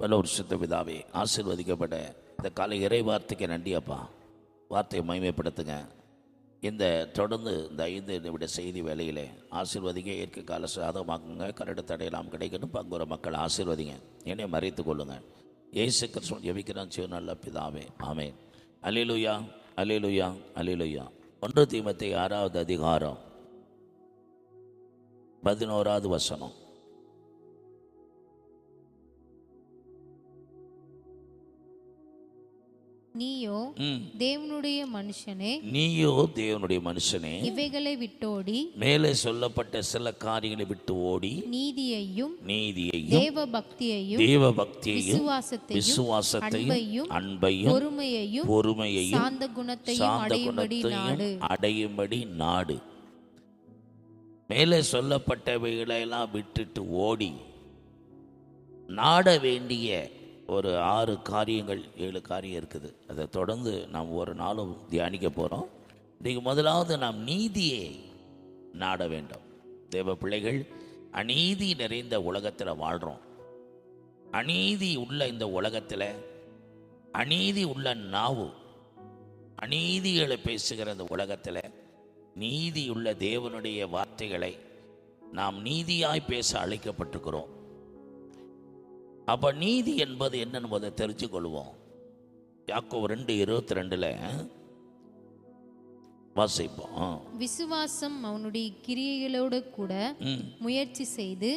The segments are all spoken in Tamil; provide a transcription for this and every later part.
பல ஒரு சுத்த பிதாவே ஆசிர்வதிக்கப்பட. இந்த காலை இறை வார்த்தைக்கு நன்றியப்பா வார்த்தையை மகிமைப்படுத்துங்க. இந்த தொடர்ந்து இந்த ஐந்து நிமிட செய்தி வேலையில் ஆசீர்வதிங்க இயற்கை கால சாதகமாக்குங்க கரடு தடையெல்லாம் கிடைக்கணும் பங்குற மக்கள் ஆசிர்வதிங்க. என்னை மறைத்து கொள்ளுங்க. ஏசு கிருஷ்ணன் ஜெபிக்கிறான் சிவ நல்ல பிதாவே. ஆமென். அலிலுயா அலிலுயா அலிலுயா ஒன்று தீமத்தை ஆறாவது அதிகாரம் பதினோராவது வசனம். நீயோ தேவனுடைய மனுஷனே நீயோ தேவனுடைய மனுஷனே இவைகளை விட்டோடி மேலே சொல்லப்பட்ட சில காரியங்களை விட்டு ஓடி நீதியையும் நீதியையும் தேவ பக்தியையும் தேவ பக்தியையும் விசுவாசத்தையும் விசுவாசத்தையும் அன்பையும் பொறுமையையும் பொறுமையையும் சாந்த குணத்தையும் அடையும்படி நாடு. அடையும்படி நாடு. மேலே சொல்லப்பட்டவைகளெல்லாம் விட்டுட்டு ஓடி நாட வேண்டிய ஒரு ஆறு காரியங்கள் ஏழு காரியம் இருக்குது. அதை தொடர்ந்து நாம் ஒரு நாளும் தியானிக்க போகிறோம் இன்றைக்கு முதலாவது நாம் நீதியை நாட வேண்டும். தேவ பிள்ளைகள் அநீதி நிறைந்த உலகத்தில் வாழ்கிறோம் அநீதி உள்ள இந்த உலகத்தில் அநீதி உள்ள நாவு அநீதிகளை பேசுகிற இந்த உலகத்தில் நீதியுள்ள தேவனுடைய வார்த்தைகளை நாம் நீதியாய் பேச அழைக்கப்பட்டிருக்கிறோம். அப்போ நீதி என்பது என்னன்னு முதல்ல தெரிஞ்சு கொள்வோம் யாக்கோ ரெண்டு இருபத்தி ரெண்டில் வாசிப்போம். விசுவாசம் அவனுடைய கிரியைகளோடு கூட முயற்சி செய்து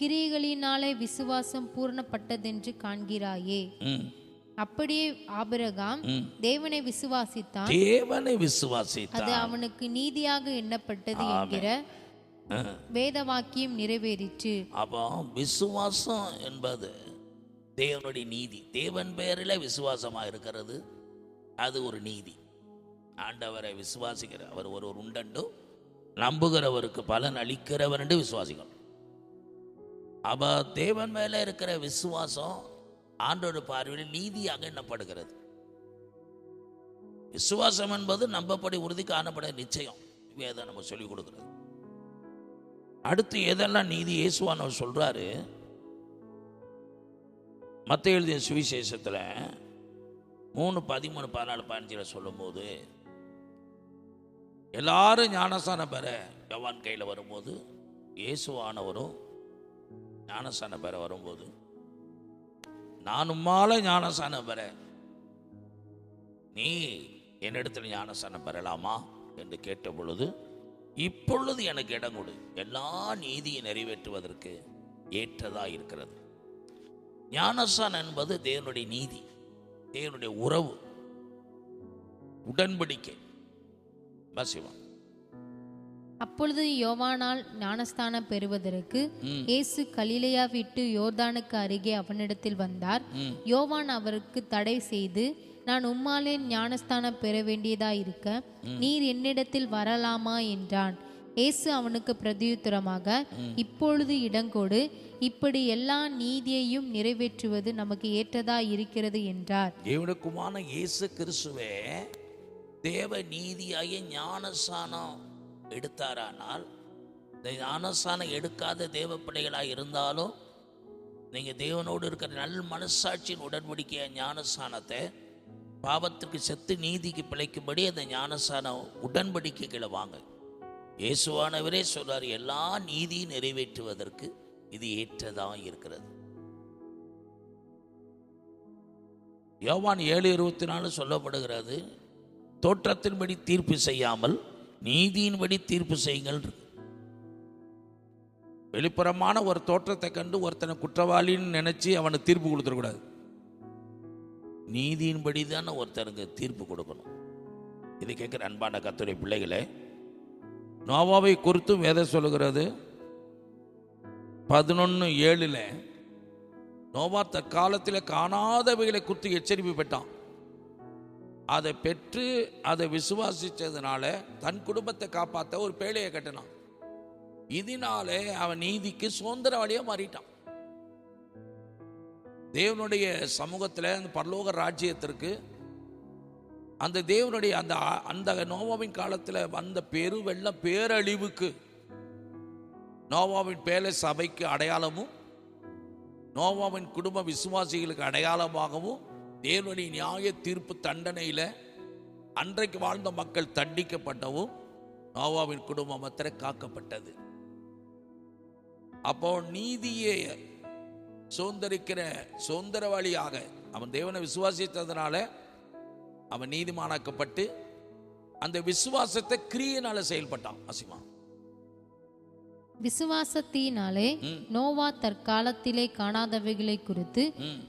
கிரியைகளினாலே விசுவாசம் பூரணப்பட்டதென்று காண்கிறாயே. அப்படியே ஆபிரகாம். தேவனை விசுவாசித்தான். தேவனை விசுவாசித்தான். அது அவனுக்கு நீதியாக எண்ணப்பட்டது என்கிற வேத வாக்கியம் நிறைவேறிற்று. அப்போ விசுவாசம் என்பது தேவனுடைய நீதி. தேவன் பேரில் விசுவாசமாக இருக்கிறது அது ஒரு நீதி. ஆண்டவரை விசுவாசிக்கிற அவர் ஒரு ஒரு உண்டண்டு நம்புகிறவருக்கு பலன் அளிக்கிறவர் என்று விசுவாசிக்கணும் அப்போ தேவன் மேலே இருக்கிற விசுவாசம் ஆண்டோட பார்வையில் நீதியாக எண்ணப்படுகிறது. விசுவாசம் என்பது நம்பப்படி உறுதி காணப்பட நிச்சயம். வேதம் நம்ம சொல்லிக் கொடுக்கிறது. அடுத்து எதெல்லாம் நீதி இயேசுவானவர் சொல்றாரு? மற்ற எழுதிய சுவிசேஷத்தில் மூணு பதிமூணு பதினாலு பதினஞ்சில் சொல்லும்போது எல்லாரும் ஞானசான பெற யவான் கையில் வரும்போது இயேசுவானவரும் ஞானஸ்தானம் பெற வரும்போது நானும்மால உம்மால பெற நீ என்னிடத்தில் ஞானஸ்தானம் பெறலாமா? என்று கேட்ட பொழுது இப்பொழுது எனக்கு இடம் கொடு. எல்லா நீதியை நிறைவேற்றுவதற்கு ஏற்றதாக இருக்கிறது. ஞானஸ்தானம் என்பது தேவனுடைய நீதி தேவனுடைய உறவு உடன்படிக்கை. பசிவம் அப்பொழுது யோவானால் ஞானஸ்தானம் பெறுவதற்கு. இயேசு கலிலேயா விட்டு யோர்தானுக்கு அருகே அவனிடத்தில் வந்தார். யோவான் அவருக்கு தடை செய்து நான் உம்மாலே ஞானஸ்தானம் பெற வேண்டியதா இருக்க நீர் என்னிடத்தில் வரலாமா? என்றான். இயேசு அவனுக்கு பிரதியுத்தரமாக இப்பொழுது இடங்கொடு இப்படி எல்லா நீதியையும் நிறைவேற்றுவது நமக்கு ஏற்றதா இருக்கிறது என்றார். தேவனுக்குமான இயேசு கிறிஸ்துவே தேவ நீதியாகிய ஞானஸ்தானம் எடுத்தாரானால் இந்த ஞானஸ்தானம் எடுக்காத தேவ பிள்ளைகளாக இருந்தாலும் நீங்கள் தேவனோடு இருக்கிற நல் மனசாட்சியின் உடன்படிக்கைய ஞானஸ்தானத்தை பாவத்துக்கு செத்து நீதிக்கு பிழைக்கும்படி அந்த ஞானஸ்தான உடன்படிக்கைகளை வாங்க. இயேசுவானவரே சொல்றார் எல்லா நீதியும் நிறைவேற்றுவதற்கு இது ஏற்றதாக இருக்கிறது. யோவான் ஏழு இருபத்தி நாலு சொல்லப்படுகிறது தோற்றத்தின்படி தீர்ப்பு செய்யாமல் நீதியின்படி தீர்ப்பு செய்யுங்கள். வெளிப்புறமான ஒரு தோற்றத்தை கண்டு ஒருத்தனை குற்றவாளின்னு நினைச்சு அவனுக்கு தீர்ப்பு கொடுத்துடக்கூடாது. நீதியின்படி தானே ஒருத்தனுக்கு தீர்ப்பு கொடுக்கணும். இது கேட்குற அன்பான கத்துடைய பிள்ளைகளே நோவாவை குறித்தும் வேதம் சொல்லுகிறது. பதினொன்று ஏழில் நோவா தற்காலத்தில் காணாதவைகளை குறித்து எச்சரிப்பு பெற்றான். அதை பெற்று அதை விசுவாசித்ததுனால தன் குடும்பத்தை காப்பாற்ற ஒரு பேழையை கட்டினான். இதனாலே அவன் நீதிக்கு சுதந்திரவாளியாக மாறிட்டான். தேவனுடைய சமூகத்தில் அந்த பரலோக ராஜ்யத்திற்கு அந்த தேவனுடைய அந்த அந்த நோவாவின் காலத்தில் வந்த பெரு வெள்ள பேரழிவுக்கு நோவாவின் பேலை சபைக்கு அடையாளமும் நோவாவின் குடும்ப விசுவாசிகளுக்கு அடையாளமாகவும் தேவனுடைய நியாய தீர்ப்பு தண்டனையில் அன்றைக்கு வாழ்ந்த மக்கள் தண்டிக்கப்பட்டவும் நோவாவின் குடும்பம் மாத்திர காக்கப்பட்டது. அப்போ நீதியை சுதந்திரிக்கிற சுதந்திரவாளியாக அவன் தேவனை விசுவாசித்ததுனால அவன் நீதிமானாக்கப்பட்டு அந்த விசுவாசத்தை கிரியையினால செயல்பட்டான் அசிமா விசுவாசத்தினாலே நோவா தற்காலத்திலே காணாதவைகளை குறித்து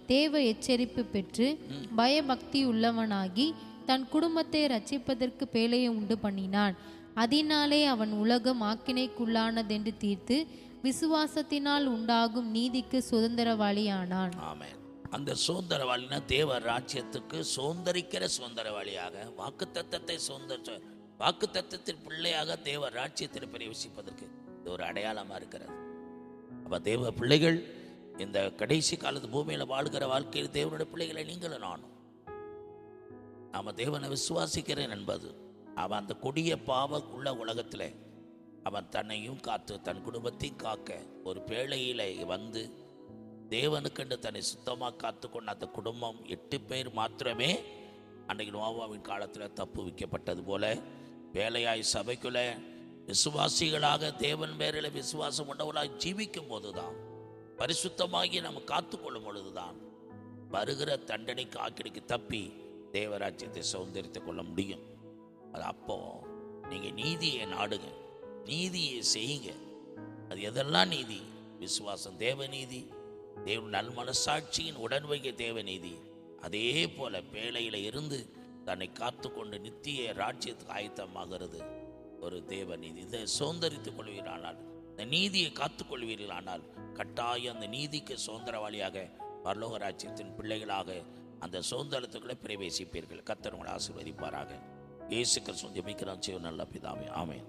தேவ எச்சரிப்பு பெற்று பயபக்தி உள்ளவனாகி தன் குடும்பத்தை ரட்சிப்பதற்கு பேழையை உண்டு பண்ணினான். அதனாலே அவன் உலகம் ஆக்கினைக்குள்ளானதென்று தீர்த்து விசுவாசத்தினால் உண்டாகும் நீதிக்கு சுதந்திரவாளியானான். ஆமென். அந்த சுதந்திரவாளினா தேவ ராஜ்யத்துக்கு சுதந்திரிக்கிற சுதந்திரவாளியாக வாக்கு தத்தத்தை சுதந்திர வாக்கு தத்தத்தின் பிள்ளையாக தேவ ராஜ்யத்தில் பிரவேசிப்பதற்கு இது ஒரு அடையாளமாக இருக்கிறது. அப்போ தேவ பிள்ளைகள் இந்த கடைசி காலத்து பூமியில் வாழ்கிற வாழ்க்கையில் தேவனுடைய பிள்ளைகளை நீங்களும் நானும். நாம் தேவனை விசுவாசிக்கிறேன் என்பது அவன் அந்த கொடிய பாவ உள்ள உலகத்தில் அவன் தன்னையும் காத்து தன் குடும்பத்தையும் காக்க ஒரு பேழையில் வந்து தேவனுக்கென்று தன்னை சுத்தமாக காத்துக்கொண்ட அந்த குடும்பம் எட்டு பேர் மாத்திரமே அன்றைக்கு நோவாவின் காலத்தில் தப்பு வைக்கப்பட்டது போல வேலையாய் சபைக்குள்ள விசுவாசிகளாக தேவன் பேரில் விசுவாசம் கொண்டவர்களாக ஜீவிக்கும் போது தான் பரிசுத்தமாகி நம்ம காத்துக்கொள்ளும் பொழுதுதான் வருகிற தண்டனைக்கு ஆக்கிடிக்கு தப்பி தேவராஜ்யத்தை சௌந்தரித்துக் கொள்ள முடியும். அது அப்போ நீங்கள் நீதியை நாடுங்க நீதியை செய்யுங்க. அது எதெல்லாம் நீதி? விசுவாசம் தேவ தேவன் தேவ நல் மனசாட்சியின் உடன்படிக்கை தேவ நீதி. அதே போல பேழையில இருந்து தன்னை காத்துக்கொண்டு நித்திய ராஜ்யத்துக்கு ஆயத்தமாகிறது. ஒரு தேவ நீதி. இதை சுதந்திரித்துக் கொள்வீர்களானால் இந்த நீதியை காத்துக்கொள்வீர்களானால் கட்டாயம் அந்த நீதிக்கு சுதந்திரவாளியாக பரலோக ராஜ்யத்தின் பிள்ளைகளாக அந்த சுதந்திரத்துக்குள்ளே பிரவேசிப்பீர்கள். கத்தர் உங்களை ஆசீர்வதிப்பாராக. இயேசுக்கள் கிறிஸ்துவின் ஜெபிக்கிறான் நல்ல பிதாவே. ஆமேன்.